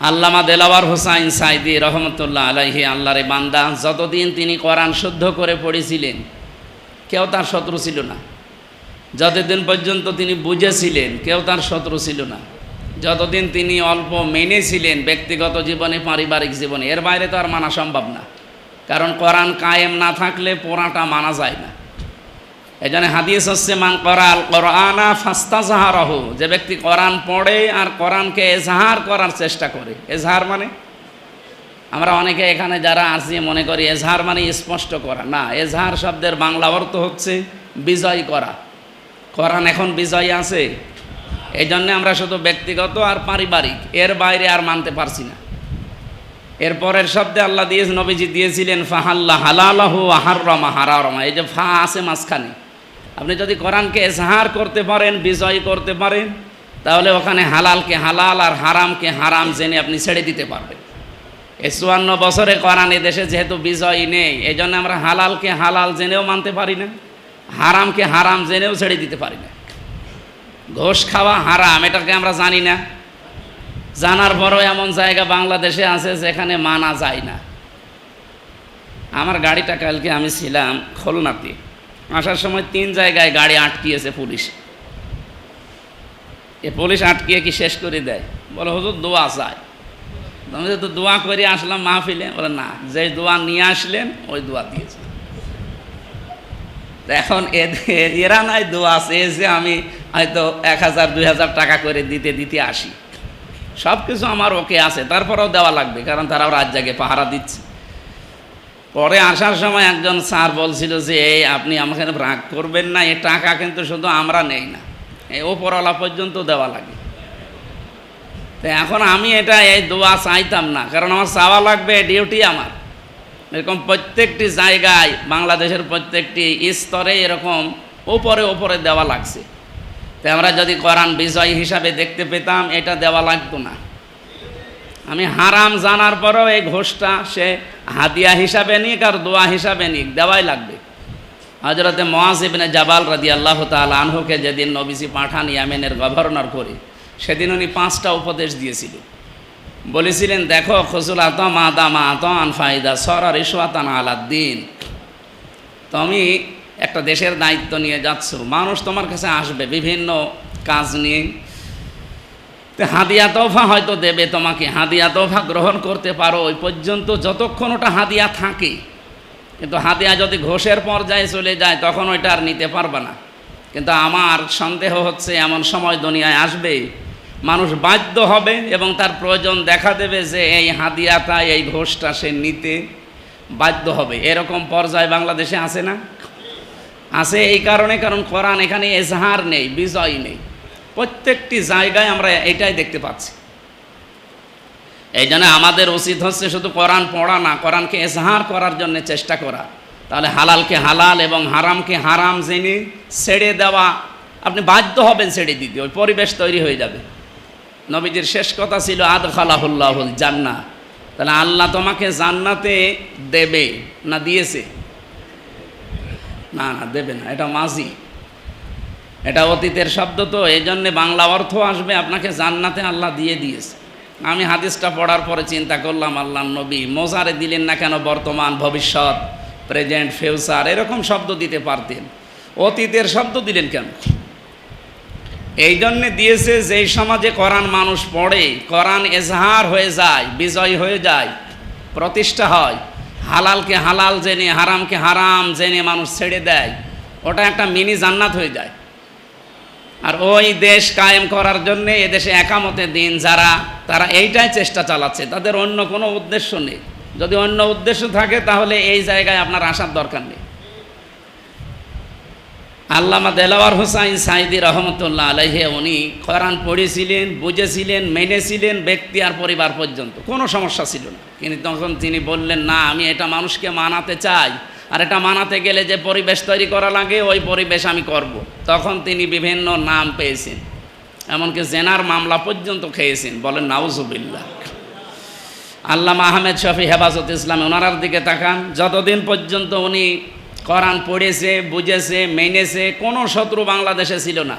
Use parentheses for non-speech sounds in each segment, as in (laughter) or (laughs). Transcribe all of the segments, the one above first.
আল্লামা দেলাওয়ার হোসাইন সাইদি রহমতুল্লাহ আলাইহি আল্লাহরে বান্দা যতদিন তিনি কোরআন শুদ্ধ করে পড়েছিলেন, কেউ তার শত্রু ছিল না। যতদিন পর্যন্ত তিনি বুঝেছিলেন, কেউ তার শত্রু ছিল না। যতদিন তিনি অল্প মেনেছিলেন ব্যক্তিগত জীবনে, পারিবারিক জীবনে, এর বাইরে তো আর মানা সম্ভব না। কারণ কোরআন কায়েম না থাকলে পোড়াটা মানা যায় না। এই জন্য হাদিস হচ্ছে, মান করাল কোরআনা ফাস্তা জাহারহ যে ব্যক্তি কোরআন পড়ে আর কোরআনকে এজাহার করার চেষ্টা করে। এজাহার মানে? আমরা অনেকে এখানে যারা আছি, মনে করি এজাহার মানে স্পষ্ট করা। না, এজাহার শব্দের বাংলা অর্থ হচ্ছে বিজয় করা। কোরআন এখন বিজয় আছে। এই জন্যে আমরা শুধু ব্যক্তিগত আর পারিবারিক। এর বাইরে আর মানতে পারছি না। এরপরের শব্দে আল্লাহ দিয়ে নবীজি দিয়েছিলেন, ফাহাল্লা হালালাহু আহার রমা হারা রমা এই যে ফা আছে মাঝখানে। আপনি যদি কোরআনকে এজাহার করতে পারেন, বিজয় করতে পারেন, তাহলে ওখানে হালালকে হালাল আর হারামকে হারাম জেনে আপনি ছেড়ে দিতে পারবেন। এই চুয়ান্ন বছরে কোরআন দেশে যেহেতু বিজয় নেই এই জন্য আমরা হালালকে হালাল জেনেও মানতে পারি না, হারামকে হারাম জেনেও ছেড়ে দিতে পারি না। ঘোষ খাওয়া হারাম, এটাকে আমরা জানি না। জানার পরও এমন জায়গা বাংলাদেশে আছে যেখানে মানা যায় না। আমার গাড়িটা কালকে আমি ছিলাম, খুলনাতে। আসার সময় তিন জায়গায় গাড়ি আটকিয়েছে পুলিশ। এ পুলিশ আটকিয়ে কি শেষ করে দেয়? বলে, হুজুর, দোয়া চায় আমি তো দোয়া করে আসলাম মাহফিলে? বলে, না, যে দোয়া নিয়ে আসলেন, ওই দোয়া দিয়েছে। এখন (laughs) এরা নাই দোয়া আছে এ যে আমি হয়তো এক হাজার, দুই হাজার টাকা করে দিতে দিতে আসি। সব কিছু আমার ওকে আছে, তারপরেও দেওয়া লাগবে, কারণ তারাও রাত জাগে পাহারা দিচ্ছে। পরে আসার সময় একজন স্যার বলছিল যে, এই আপনি আমাকে রাগ করবেন না, এ টাকা কিন্তু শুধু আমরা নেই না। এই ওপরওয়ালা পর্যন্ত দেওয়া লাগে। তো এখন আমি এটা, এই দোয়া চাইতাম না, কারণ আমার চাওয়া লাগবে ডিউটি আমার। এরকম প্রত্যেকটি জায়গায়, বাংলাদেশের প্রত্যেকটি স্তরে এরকম ওপরে ওপরে দেওয়া লাগছে। তো আমরা যদি কোরআন বিজয় হিসাবে দেখতে পেতাম, এটা দেওয়া লাগতো না। আমি হারাম জানার পরেও এই ঘোষটা সে হাদিয়া হিসাবে নিক আর দোয়া হিসাবে নিক, দেওয়াই লাগবে। হজরতে মহাজিবিনে জাবাল রাদি আল্লাহ তাল আনহুকে যেদিন নবীজি পাঠান ইয়ামেনের গভর্নর করে, সেদিন উনি পাঁচটা উপদেশ দিয়েছিলেন বলেছিলেন, দেখো খসুল আত মা দা মা আত আনফাইদা সরা রিসওয়াতান আলাদ্দিন তুমি একটা দেশের দায়িত্ব নিয়ে যাচ্ছ, মানুষ তোমার কাছে আসবে, বিভিন্ন কাজ নিয়ে হাদিয়া তোফা হয়তো দেবে তোমাকে। হাদিয়া তোফা গ্রহণ করতে পারো, ওই পর্যন্ত যতক্ষণ ওটা হাদিয়া থাকে। কিন্তু হাদিয়া যদি ঘোষের পর্যায়ে চলে যায়, তখন ওইটা আর নিতে পারবে না। কিন্তু আমার সন্দেহ হচ্ছে, এমন সময় দুনিয়ায় আসবে, মানুষ বাধ্য হবে এবং তার প্রয়োজন দেখা দেবে যে এই হাদিয়াটা, এই ঘোষটা সে নিতে বাধ্য হবে। এরকম পর্যায়ে বাংলাদেশে আছে না? আছে এই কারণে, কারণ কোরআন এখানে এজাহার নেই, বিজয় নেই। প্রত্যেকটি জায়গায় আমরা এটাই দেখতে পাচ্ছি। এই জন্য আমাদের উচিত হচ্ছে শুধু কোরআন পড়া না, কোরআনকে এজাহার করার জন্য চেষ্টা করা। তাহলে হালালকে হালাল এবং হারামকে হারাম জেনে ছেড়ে দেওয়া, আপনি বাধ্য হবেন ছেড়ে দিতে, ওই পরিবেশ তৈরি হয়ে যাবে। নবীজির শেষ কথা ছিল আদ খালাহুল্লাহুল জান্না। তাহলে আল্লাহ তোমাকে জান্নাতে দেবে না দিয়েছে? না না, দেবে না, এটা মাঝি এটা অতীতের শব্দ তো এই জন্যে বাংলা অর্থ আসবে, আপনাকে জান্নাতে আল্লাহ দিয়ে দিয়েছে। আমি হাদিসটা পড়ার পরে চিন্তা করলাম, আল্লাহ নবী, মোজারে দিলেন না কেন বর্তমান, ভবিষ্যৎ, প্রেজেন্ট, ফিউচার, এরকম শব্দ দিতে পারতেন। অতীতের শব্দ দিলেন কেন? এই জন্যে দিয়েছে যেই সমাজে কোরআন মানুষ পড়ে, কোরআন এজাহার হয়ে যায়, বিজয় হয়ে যায়, প্রতিষ্ঠা হয়। হালালকে হালাল জেনে, হারামকে হারাম জেনে মানুষ ছেড়ে দেয়। ওটা একটা মিনি জান্নাত হয়ে যায়। আর ওই দেশ কায়েম করার জন্যে এদেশে একামতে দিন যারা, তারা এইটাই চেষ্টা চালাচ্ছে। তাদের অন্য কোনো উদ্দেশ্য নেই। যদি অন্য উদ্দেশ্য থাকে, তাহলে এই জায়গায় আপনার আসার দরকার নেই। আল্লামা দেলাওয়ার হোসাইন সাইদি রহমতুল্লাহ আলহে উনি কোরআন পড়েছিলেন, বুঝেছিলেন, মেনেছিলেন ব্যক্তি আর পরিবার পর্যন্ত। কোনো সমস্যা ছিল না। কিন্তু তখন তিনি বললেন, না, আমি এটা মানুষকে মানাতে চাই। আর এটা মানাতে গেলে যে পরিবেশ তৈরি করা লাগে, ওই পরিবেশ আমি করব। তখন তিনি বিভিন্ন নাম পেয়েছেন। এমনকি জেনার মামলা পর্যন্ত খেয়েছেন। বলেন, নাউজুবিল্লাহ। আল্লামা আহমেদ শফি হেফাজত ইসলাম ওনার দিকে তাকান। যতদিন পর্যন্ত উনি কোরআন পড়েছে, বুঝেছে, মেনেছে, কোনো শত্রু বাংলাদেশে ছিল না।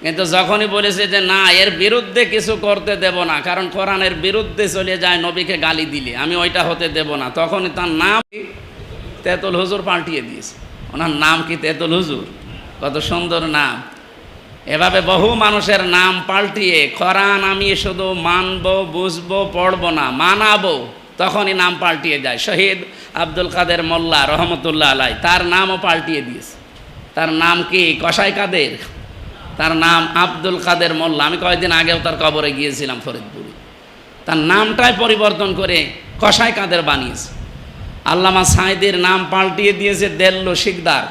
কিন্তু যখনই বলেছে যে, না, এর বিরুদ্ধে কিছু করতে দেব না, কারণ কোরআনের বিরুদ্ধে চলে যায়, নবীকে গালি দিলে, আমি ওইটা হতে দেব না। তখনই তার নাম তেতুল হুজুর পাল্টিয়ে দিয়েছে। ওনার নাম কি তেতুল হুজুর? কত সুন্দর নাম। এভাবে বহু মানুষের নাম পাল্টিয়ে কোরআন আমি শুধু মানব, বুঝব, পড়ব না, মানাবো, তখনই নাম পাল্টিয়ে যায়। শহীদ আব্দুল কাদের মোল্লা রহমতুল্লাহ আলাই, তার নামও পাল্টিয়ে দিয়েছে। তার নাম কি কসাই কাদের? তার নাম আব্দুল কাদের মোল্লা। আমি কয়েকদিন আগেও তার কবরে গিয়েছিলাম ফরিদপুরে। তার নামটাই পরিবর্তন করে কসাই কাদের বানিয়েছে। আল্লামা সাইদের নাম পাল্টিয়ে দিয়েছে দেল্লো শিকদার।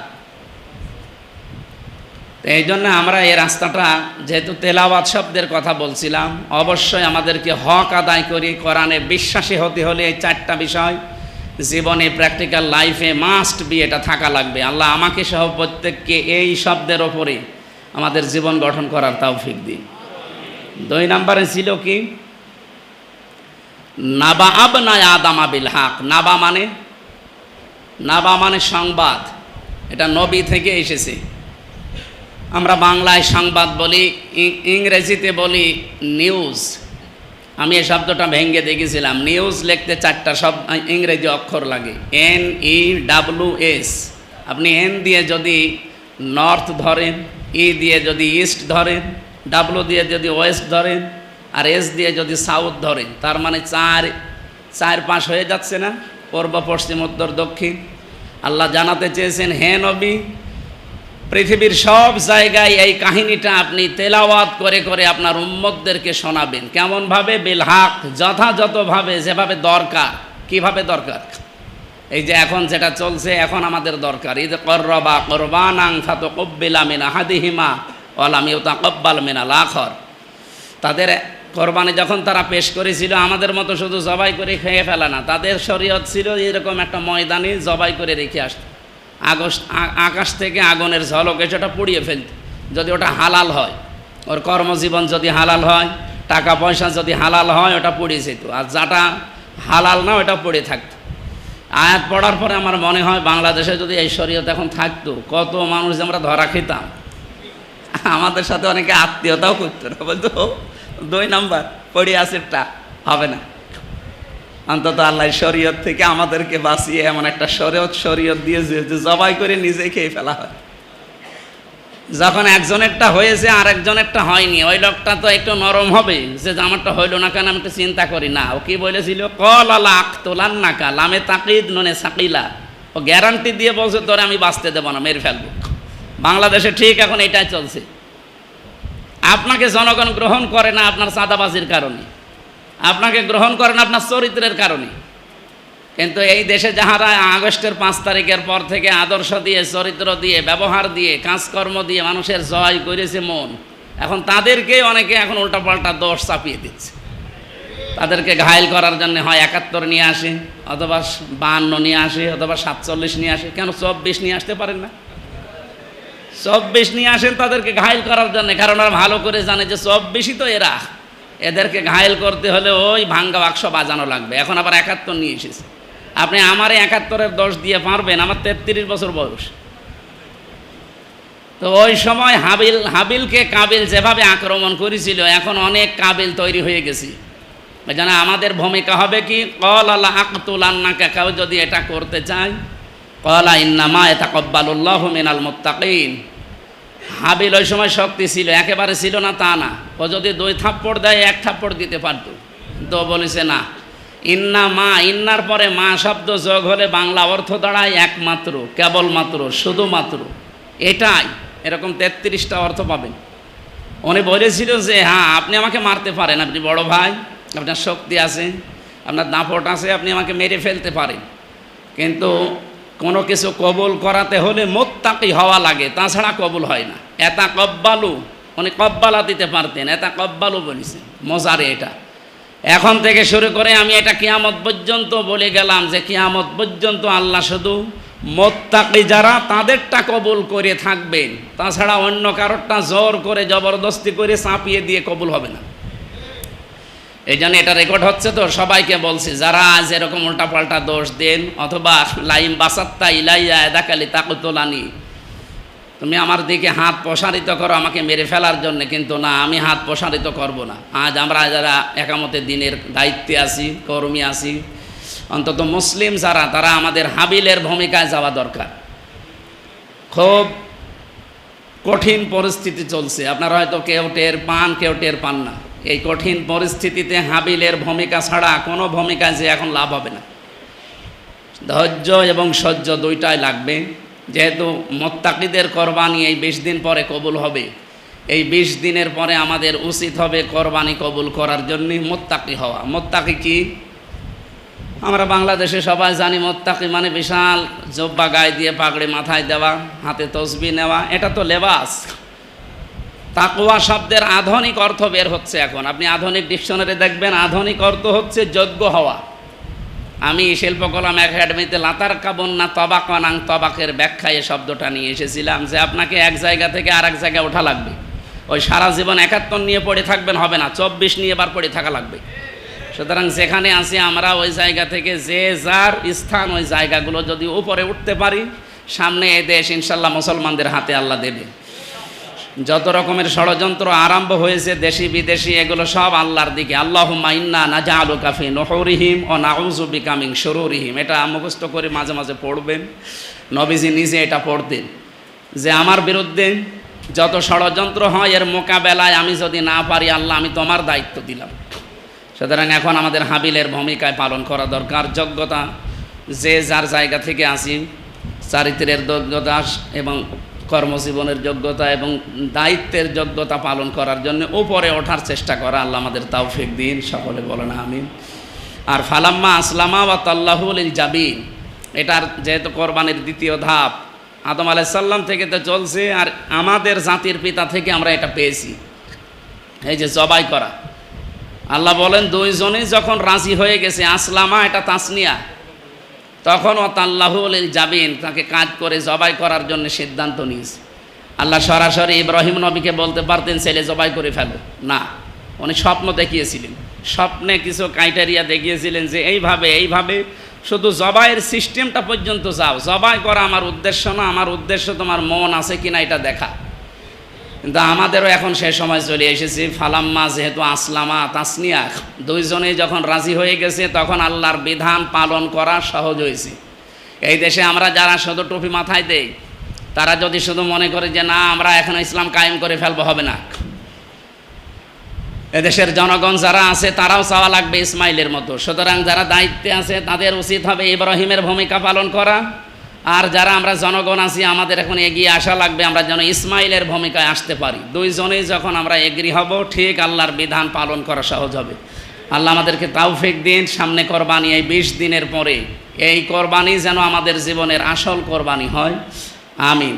এই জন্য আমরা এই রাস্তাটা, যেহেতু তেলাওয়াত শব্দের কথা বলছিলাম, অবশ্যই আমাদেরকে হক আদায় করি, কোরআনে বিশ্বাসী হতে হলে এই চারটা বিষয়, জীবনে প্র্যাকটিক্যাল লাইফে মাস্ট বি এটা থাকা লাগবে। আল্লাহ আমাকে সহ প্রত্যেককে এই শব্দের ওপরে আমাদের জীবন গঠন করার তৌফিক দিন। দুই নম্বরে ছিল কি? নাবা আবনায় আদাম আবিল হাক। নাবা মানে নাবা মানে সংবাদ। এটা নবী থেকে এসেছে। আমরা বাংলায় সংবাদ বলি ইংরেজিতে বলি নিউজ আমি এই শব্দটা ভেঙে দেখেছিলাম। নিউজ লিখতে চারটা শব্দ ইংরেজি অক্ষর লাগে। এন ই ডাব্লু এস আপনি এন দিয়ে যদি নর্থ ধরেন ই দিয়ে যদি ইস্ট ধরেন ডাব্লু দিয়ে যদি ওয়েস্ট ধরেন, আর এস দিয়ে যদি সাউথ ধরেন, তার মানে চার চার পাঁচ হয়ে যাচ্ছে না? পূর্ব পশ্চিম উত্তর দক্ষিণ। আল্লাহ জানাতে চেয়েছেন, হে নবী, পৃথিবীর সব জায়গায় এই কাহিনীটা আপনি তেলাওয়াত করে করে আপনার উম্মতদেরকে শোনাবেন। কেমনভাবে? বেলহাক যথাযথভাবে, যেভাবে দরকার। কীভাবে দরকার? এই যে এখন যেটা চলছে, এখন আমাদের দরকার। ঈদ করবা করবানাং ফাত কব্বিলা মিনা হাদিহিমা ওলামি তাকব্বাল মিনা লাখর তাদের কোরবানি যখন তারা পেশ করেছিল, আমাদের মতো শুধু জবাই করে খেয়ে ফেলা না, তাদের শরীয়ত ছিল এরকম একটা ময়দানে জবাই করে রেখে আসত। আগস্ট আকাশ থেকে আগুনের ঝলক সেটা পুড়িয়ে ফেলত, যদি ওটা হালাল হয়। ওর কর্মজীবন যদি হালাল হয়, টাকা পয়সা যদি হালাল হয়, ওটা পুড়ে যেত। আর যাটা হালাল না, ওটা পড়ে থাকতো। আয়াত পড়ার পরে আমার মনে হয় বাংলাদেশে যদি এই শরীয়ত এখন থাকতো, কত মানুষ আমরা ধরা খেতাম। আমাদের সাথে অনেকে আত্মীয়তাও করতো না, বলতো দুই নাম্বার, পড়ে আছে আসেরটা হবে না। অন্তত আল্লাহ শরীয়ত থেকে আমাদেরকে বাঁচিয়ে এমন একটা শরীয়ত শরীয়ত দিয়েছে যে জবাই করে নিজে খেয়ে ফেলা হয়। যখন একজনেরটা হয়েছে আর একজনেরটা হয়নি, ওই লোকটা তো একটু নরম হবে, যে আমারটা হইল না কেন আমি একটু চিন্তা করি। না, ও কি বলেছিল? কল আলা তোলান নাকা লামে তাকিদ ননে সাকিলা। ও গ্যারান্টি দিয়ে বলছে, তোরে আমি বাঁচতে দেবো না, মেরে ফেলব। বাংলাদেশে ঠিক এখন এটাই চলছে। আপনাকে জনগণ গ্রহণ করে না আপনার চাঁদাবাজির কারণে। আপনাকে গ্রহণ করে না আপনার চরিত্রের কারণে। কিন্তু এই দেশে যাহারা আগস্টের পাঁচ তারিখের পর থেকে আদর্শ দিয়ে, চরিত্র দিয়ে, ব্যবহার দিয়ে, কাজকর্ম দিয়ে মানুষের জয় করেছে মন, এখন তাদেরকে অনেকে এখন উল্টাপাল্টা দোষ চাপিয়ে দিচ্ছে। তাদেরকে ঘায়েল করার জন্য হয় একাত্তর নিয়ে আসে, অথবা বাহান্ন নিয়ে আসে, অথবা সাতচল্লিশ নিয়ে আসে, কেন চব্বিশ নিয়ে আসতে পারেন না? চব্বিশ নিয়ে আসেন তাদেরকে ঘায়ল করার জন্য। কারণ ওরা ভালো করে জানে যে চব্বিশই তো এরা। এদেরকে ঘায়েল করতে হলে ওই ভাঙ্গা বাক্স বাজানো লাগবে। এখন আবার একাত্তর নিয়ে এসেছে। আপনি আমার একাত্তরের দোষ দিয়ে পারবেন আমার তেত্রিশ বছর বয়স। তো ওই সময় হাবিল, হাবিলকে কাবিল যেভাবে আক্রমণ করেছিল, এখন অনেক কাবিল তৈরি হয়ে গেছি। জন্য আমাদের ভূমিকা হবে কি কল আল্লাহ আকতুল আন্নাকে কেউ যদি এটা করতে চায় কলা ইন্নামা এটা কব্বালুল্লাহ মিনাল মুত্তাকিন। হাবিল ওই সময় শক্তি ছিল, একেবারে ছিল না, তা না। ও যদি দুই থাপ্পড় দেয়, এক থাপ্পড় দিতে পারতো। তো বলেছে, না। ইন্না মা, ইন্নার পরে মা শব্দ যোগ হলে বাংলা অর্থ দাঁড়ায় একমাত্র, কেবলমাত্র, শুধুমাত্র। এটাই, এরকম তেত্রিশটা অর্থ পাবেন। উনি বলেছিল যে হ্যাঁ আপনি আমাকে মারতে পারেন, আপনি বড় ভাই, আপনার শক্তি আছে, আপনার দাঁপট আছে, আপনি আমাকে মেরে ফেলতে পারেন। কিন্তু কোনো কিছু কবুল করাতে হলে মোত্তাকি হওয়া লাগে, তাছাড়া কবুল হয় না। এতা কব্বালু, উনি কব্বালা দিতে পারতেন এটা কব্বালু বলেছেন মজারে এটা। এখন থেকে শুরু করে আমি এটা কিয়ামত পর্যন্ত বলে গেলাম যে কিয়ামত পর্যন্ত আল্লাহ শুধু মোত্তাকি যারা, তাদেরটা কবুল করে থাকবেন। তাছাড়া অন্য কারোরটা জোর করে, জবরদস্তি করে চাপিয়ে দিয়ে কবুল হবে না। এই জন্য এটা রেকর্ড হচ্ছে তো, সবাইকে বলছি, যারা আজ এরকম উল্টাপাল্টা দোষ দেন, অথবা লাইম বাসাত্তা ইলাইয়া এদাকালি তাকুতলানি তুমি আমার দিকে হাত প্রসারিত করো আমাকে মেরে ফেলার জন্য, কিন্তু না, আমি হাত প্রসারিত করব না। আজ আমরা যারা একামতে দিনের দায়িত্বে আছি, কর্মী আছি, অন্তত মুসলিম যারা, তারা আমাদের হাবিলের ভূমিকায় যাওয়া দরকার। খুব কঠিন পরিস্থিতি চলছে, আপনারা হয়তো কেউ টের পান, কেউ টের পান না। এই কঠিন পরিস্থিতিতে হাবিলের ভূমিকা ছাড়া কোনো ভূমিকায় যে এখন লাভ হবে না। ধৈর্য এবং সহ্য দুইটাই লাগবে। যেহেতু মোত্তাকিদের কোরবানি এই বিশ দিন পরে কবুল হবে, এই বিশ দিনের পরে আমাদের উচিত হবে কোরবানি কবুল করার জন্য মোত্তাকি হওয়া। মোত্তাকি কি? আমরা বাংলাদেশে সবাই জানি মোত্তাকি মানে বিশাল জব্বা গায়ে দিয়ে পাগড়ি মাথায় দেওয়া, হাতে তসবি নেওয়া, এটা তো লেবাস। তাকুয়া শব্দের আধুনিক অর্থ বের হচ্ছে এখন। আপনি আধুনিক ডিকশনারি দেখবেন, আধুনিক অর্থ হচ্ছে যোগ্য হওয়া। আমি শিল্পকলাম একাডেমিতে লাতার কাবন্না তবাক অনাং তবাকের ব্যাখ্যায় এই শব্দটা নিয়ে এসেছিলাম যে আপনাকে এক জায়গা থেকে আর এক জায়গায় ওঠা লাগবে। ওই সারা জীবন একাত্তর নিয়ে পড়ে থাকবেন হবে না, চব্বিশ নিয়ে এবার পড়ে থাকা লাগবে। সুতরাং যেখানে আছি আমরা ওই জায়গা থেকে যে যার স্থান ওই জায়গাগুলো যদি উপরে উঠতে পারি, সামনে এই দেশ ইনশাল্লাহ মুসলমানদের হাতে আল্লাহ দেবে। যত রকমের ষড়যন্ত্র আরম্ভ হয়েছে, দেশি বিদেশি, এগুলো সব আল্লাহর দিকে। আল্লাহ মাইন্না নাজা আলু কাফি নহরিহিম ও নাউজু বিকামিং সরুরিহিম এটা মুখস্থ করে মাঝে মাঝে পড়বেন। নবীজি নিজে এটা পড়তেন। যে আমার বিরুদ্ধে যত ষড়যন্ত্র হয়, এর মোকাবেলায় আমি যদি না পারি, আল্লাহ আমি তোমার দায়িত্ব দিলাম। সুতরাং এখন আমাদের হাবিলের ভূমিকায় পালন করা দরকার। যোগ্যতা, যে যার জায়গা থেকে আসি, চারিত্রের যোগ্যতা এবং কর্মজীবনের যোগ্যতা এবং দায়িত্বের যোগ্যতা পালন করার জন্য উপরে ওঠার চেষ্টা করা আল্লাহ আমাদের তাওফিক দিন, সকলে বলেন আমিন। আর ফালাম্মা আসলামা বা তাল্লাহুল জাবিন, এটার যেহেতু কোরবানির দ্বিতীয় ধাপ, আদম আলাইসাল্লাম থেকে তো চলছে আর আমাদের জাতির পিতা থেকে আমরা এটা পেয়েছি। এই যে জবাই করা। আল্লাহ বলেন, দুইজনেই যখন রাজি হয়ে গেছে, আসলামা এটা তাসনিয়া তখন ও তাল্লাহুল যাবিন তাকে কাজ করে জবাই করার জন্য সিদ্ধান্ত নিয়েছে। আল্লাহ সরাসরি ইব্রাহিম নবীকে বলতে পারতেন, ছেলে, জবাই করে ফেলো। না, উনি স্বপ্ন দেখিয়েছিলেন। স্বপ্নে কিছু ক্রাইটেরিয়া দেখিয়েছিলেন যে, এইভাবে এইভাবে শুধু জবাইয়ের সিস্টেমটা পর্যন্ত যাও। জবাই করা আমার উদ্দেশ্য না, আমার উদ্দেশ্য তোমার মন আছে কিনা এটা দেখা। কিন্তু আমাদেরও এখন সে সময় চলে এসেছে। ফালাম্মা যেহেতু আসলামা, তাসনিয়া, দুইজনেই যখন রাজি হয়ে গেছে, তখন আল্লাহর বিধান পালন করা সহজ হয়েছে। এই দেশে আমরা যারা শুধু টুপি মাথায় দেই, তারা যদি শুধু মনে করে যে, না, আমরা এখন ইসলাম কায়েম করে ফেলব, হবে না। এদেশের জনগণ যারা আছে, তারাও চাওয়া লাগবে ইসমাইলের মতো। সুতরাং যারা দায়িত্বে আছে, তাদের উচিত হবে ইব্রাহিমের ভূমিকা পালন করা। আর যারা আমরা জনগণ আছি, আমাদের এখন এগিয়ে আসা লাগবে, আমরা যেন ইসমাইলের ভূমিকায় আসতে পারি। দুইজনেই যখন আমরা এগ্রি হব, ঠিক আল্লাহর বিধান পালন করা সহজ হবে। আল্লাহ আমাদেরকে তাওফিক দিন, সামনে কোরবানি এই বিশ দিনের পরে। এই কোরবানি যেন আমাদের জীবনের আসল কোরবানি হয়। আমিন।